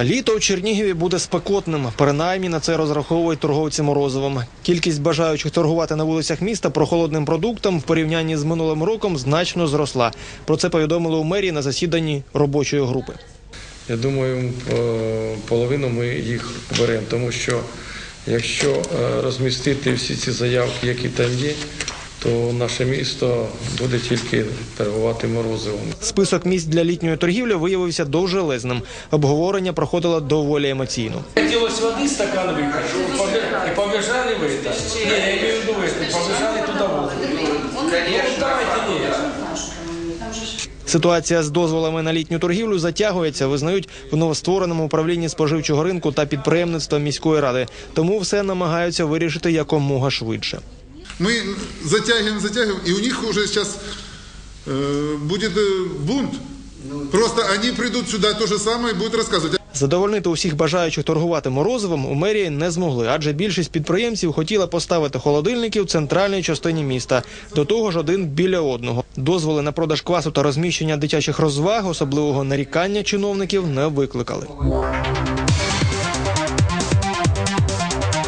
Літо у Чернігові буде спекотним. Принаймні на це розраховують торговці морозивом. Кількість бажаючих торгувати на вулицях міста прохолодним продуктом в порівнянні з минулим роком значно зросла. Про це повідомили у мерії на засіданні робочої групи. Я думаю, е, половину ми їх беремо, тому що якщо е, розмістити всі ці заявки, які там є, то наше місто буде тільки торгувати морозивом. Список місць для літньої торгівлі виявився довжелезним. Обговорення проходило доволі емоційно. Хотелось воды стакан выпить, побе- и побежали в это. Не, я имею в виду это, побежали туда в воду. Ну, давайте нет. Ситуація з дозволами на літню торгівлю затягується, визнають в новоствореному управлінні споживчого ринку та підприємництва міської ради. Тому все намагаються вирішити якомога швидше. Мы затягиваем, затягиваем, и у них уже сейчас э, будет э, бунт. Просто они придут сюда то же самое и будут рассказывать. Задовольнити усіх бажаючих торгувати морозивом у мерії не змогли, адже більшість підприємців хотіла поставити холодильники в центральній частині міста. До того ж, один біля одного. Дозволи на продаж квасу та розміщення дитячих розваг особливого нарікання чиновників не викликали.